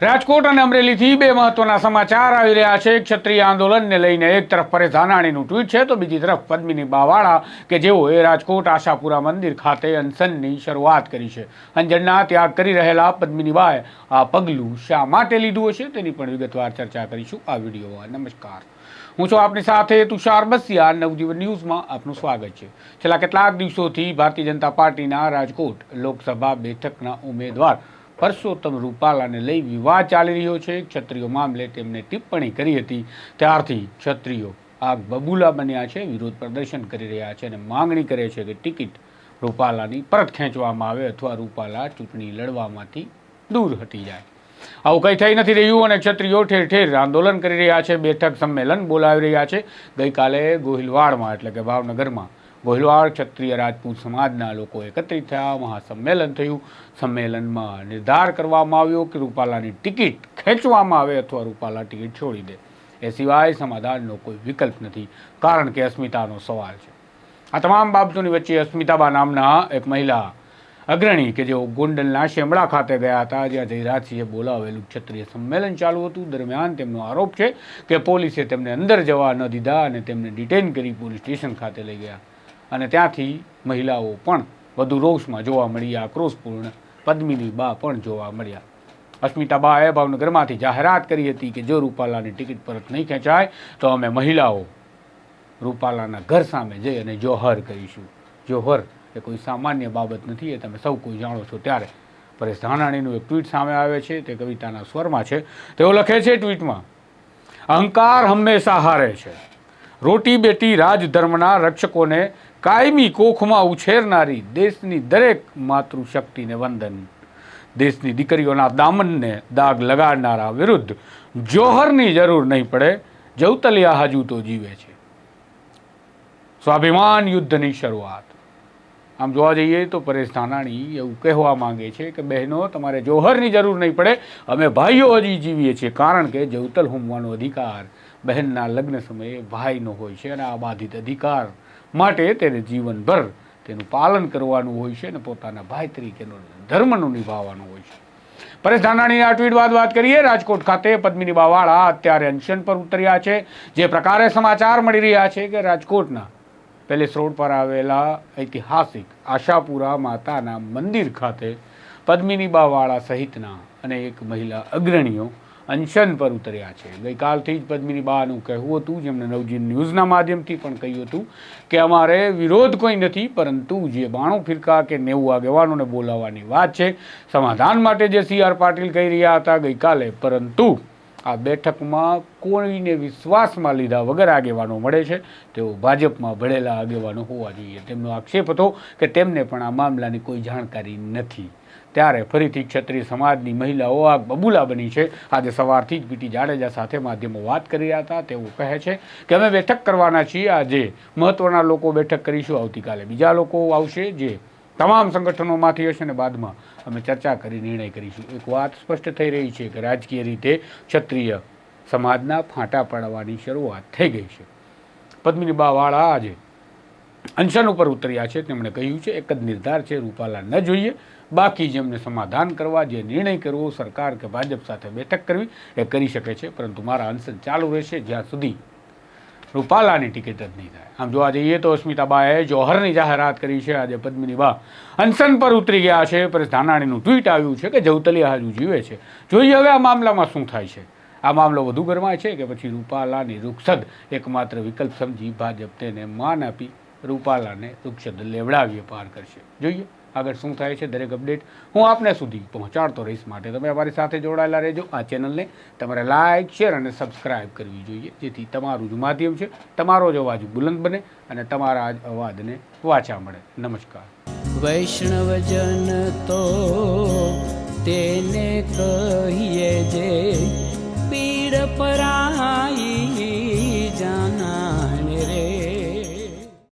રાજકોટ અને અમરેલીથી બે મહત્વના સમાચાર આવી રહ્યા છે. ક્ષત્રિય આંદોલનને લઈને એક તરફ પરેશ ધાનાણીનું ટ્વીટ છે, તો બીજી તરફ પદ્મિની બાવાળા કે જેઓએ રાજકોટ આશાપુરા મંદિર ખાતે અનશનની શરૂઆત કરી છે. અંજનના ત્યાગ કરી રહેલા પદ્મિનીબાએ આ પગલું શા માટે લીધું હશે તેની પણ વિગતવાર ચર્ચા કરીશું. આ વિડીયોમાં નમસ્કાર. હું છું આપની સાથે તુષાર બસિયા. નવજીવન ન્યૂઝમાં આપનું સ્વાગત છે. છેલ્લા કેટલાક દિવસોથી ભારતીય જનતા પાર્ટીના રાજકોટ લોકસભા બેઠકના ઉમેદવાર પરસોત્તમ રૂપાલાને લઈ વિવાદ ચાલી રહ્યો છે. ક્ષત્રિયો મામલે તેમને ટિપ્પણી કરી હતી. ત્યારથી ક્ષત્રિયો આગ બબૂલા બન્યા છે, વિરોધ પ્રદર્શન કરી રહ્યા છે અને માંગણી કરે છે કે ટિકિટ રૂપાલાની પરત ખેંચવામાં આવે અથવા રૂપાલા ચૂંટણી લડવામાંથી દૂર હટી જાય. આવું કંઈ થઈ નથી રહ્યું અને ક્ષત્રિયો ઠેર ઠેર આંદોલન કરી રહ્યા છે, બેઠક સંમેલન બોલાવી રહ્યા છે. ગઈકાલે ગોહિલવાડમાં, એટલે કે ભાવનગરમાં ગોહિલવાડ ક્ષત્રિય રાજપૂત સમાજના લોકો એકત્રિત થયા, મહાસંમેલન થયું. સંમેલનમાં નિર્ધાર કરવામાં આવ્યો કે રૂપાલાની ટિકિટ ખેંચવામાં આવે અથવા રૂપાલા ટિકિટ છોડી દે. એ સિવાય સમાધાનનો કોઈ વિકલ્પ નથી, કારણ કે અસ્મિતાનો સવાલ છે. આ તમામ બાબતોની વચ્ચે અસ્મિતાબા નામના એક મહિલા અગ્રણી કે જેઓ ગોંડલના શેમડા ખાતે ગયા હતા, જ્યાં જયરાજસિંહે બોલાવેલું ક્ષત્રિય સંમેલન ચાલુ હતું. દરમિયાન તેમનો આરોપ છે કે પોલીસે તેમને અંદર જવા ન દીધા અને તેમને ડિટેન કરી પોલીસ સ્ટેશન ખાતે લઈ ગયા. અને ત્યાંથી મહિલાઓ પણ વધુ રોષમાં જોવા મળી આક્રોશપૂર્ણ પદ્મિની બા પણ જોવા મળ્યા. અસ્મિતા બાએ ભાવનગરમાંથી જાહેરાત કરી હતી કે જો રૂપાલાની ટિકિટ પરત નહીં ખેંચાય, તો અમે મહિલાઓ રૂપાલાના ઘર સામે જઈ અને જોહર કરીશું. જોહર એ કોઈ સામાન્ય બાબત નથી, એ તમે સૌ કોઈ જાણો છો ત્યારે. પરેશ ધાનાણીનું એક ટ્વીટ સામે આવે છે, તે કવિતાના સ્વરમાં છે. તેઓ લખે છે ટ્વીટમાં, અહંકાર હંમેશા હારે છે. રોટી બેટી રાજધર્મના રક્ષકોને કાયમી કોખમાં ઉછેરનારી દેશની દરેક માતૃશક્તિને વંદન. દેશની દીકરીઓના દામનને દાગ લગાડનારા વિરુદ્ધ જોહરની જરૂર નહીં પડે જવતલિયા હજુ તો જીવે છે. સ્વાભિમાન યુદ્ધની શરૂઆત. આમ જોવા જઈએ તો પરેશ ધાનાણી એવું કહેવા માંગે છે કે, બહેનો, તમારે જોહરની જરૂર નહીં પડે, અમે ભાઈઓ હજી જીવીએ છીએ, કારણ કે જવતલ હોમવાનો અધિકાર બહેનના લગ્ન સમયે ભાઈનો હોય છે અને આ બાધિત અધિકાર માટે તેને જીવનભર તેનું પાલન કરવાનું હોય છે અને પોતાના ભાઈ તરીકેનો ધર્મનું નિભાવવાનું હોય છે. પરેશ ધાનાણીની ટ્વીટ બાદ વાત કરીએ. રાજકોટ ખાતે પદ્મિની બાવાળા અત્યારે અનશન પર ઉતર્યા છે. જે પ્રકારે સમાચાર મળી રહ્યા છે કે રાજકોટના પેલેસ રોડ પર આવેલા ઐતિહાસિક આશાપુરા માતાના મંદિર ખાતે પદ્મિની બાવાળા સહિતના અને એક મહિલા અગ્રણીઓ અનશન પર ઉતર્યા છે. ગઈકાલથી જ પદ્મિની બાનું કહેવું હતું, જેમણે નવજીવન ન્યૂઝના માધ્યમથી પણ કહ્યું હતું કે અમારે વિરોધ કોઈ નથી, પરંતુ જે બાણું ફિરકા કે નેવું આગેવાનોને બોલાવવાની વાત છે, સમાધાન માટે જે સી આર પાટીલ કહી રહ્યા હતા ગઈકાલે, પરંતુ આ બેઠકમાં કોઈને વિશ્વાસમાં લીધા વગર આગેવાનો મળે છે. તેઓ ભાજપમાં ભળેલા આગેવાનો હોવા જોઈએ. તેમનો આક્ષેપ હતો કે તેમને પણ આ મામલાની કોઈ જાણકારી નથી. ત્યારે ફરીથી ક્ષત્રિય સમાજની મહિલાઓ આ બબુલા બની છે. આજે સવારથી જ બીટી જાડેજા સાથે માધ્યમો વાત કરી રહ્યા હતા. તેઓ કહે છે કે અમે બેઠક કરવાના છીએ. આજે મહત્ત્વના લોકો બેઠક કરીશું. આવતીકાલે બીજા લોકો આવશે જે તમામ સંગઠનોમાંથી હશે ને બાદમાં અમે ચર્ચા કરી, નિર્ણય કરીશું. એક વાત સ્પષ્ટ થઈ રહી છે કે રાજકીય રીતે ક્ષત્રિય સમાજના ફાંટા પાડવાની શરૂઆત થઈ ગઈ છે. પદ્મિની બાવાળા આજે અનશન ઉપર ઉતર્યા છે. તેમણે કહ્યું છે, એક જ નિર્ધાર છે, રૂપાલા ન જોઈએ. બાકી જેમને સમાધાન કરવા, જે નિર્ણય કરવો, સરકાર કે ભાજપ સાથે બેઠક કરવી, એ કરી શકે છે. પરંતુ મારા અનશન ચાલુ રહેશે જ્યાં સુધી રૂપાલાની ટિકિટ જ નહીં થાય. આમ જોવા જઈએ તો અસ્મિતાબાએ જોહરની જાહેરાત કરી છે આજે પદ્મિની બા. અનશન પર ઉતરી ગયા છે પરેશ ધાનાણીનું ટ્વીટ આવ્યું છે કે જવતલિયા હજુ જીવે છે. જોઈએ હવે આ મામલામાં શું થાય છે. આ મામલો વધુ ગરમાય છે કે પછી રૂપાલાની રૂક્ષદ એકમાત્ર વિકલ્પ સમજી ભાજપ તેને માન આપી રૂપાલાને રૂક્ષદ લેવડાવીએ પાર કરશે. જોઈએ. આગળ શું થાય છે દરેક અપડેટ હું આપને સુધી પહોંચાડતો રહીશ માટે તમે અમારી સાથે જોડાયેલા રહેજો. આ ચેનલને તમારે લાઇક શેર અને સબસ્ક્રાઇબ કરવી જોઈએ. જેથી તમારું જ માધ્યમ છે, તમારો જ અવાજ બુલંદ બને અને તમારા જ અવાજને વાચા મળે. નમસ્કાર. વૈષ્ણવજન તો તેને કહીએ જે પીડ પરા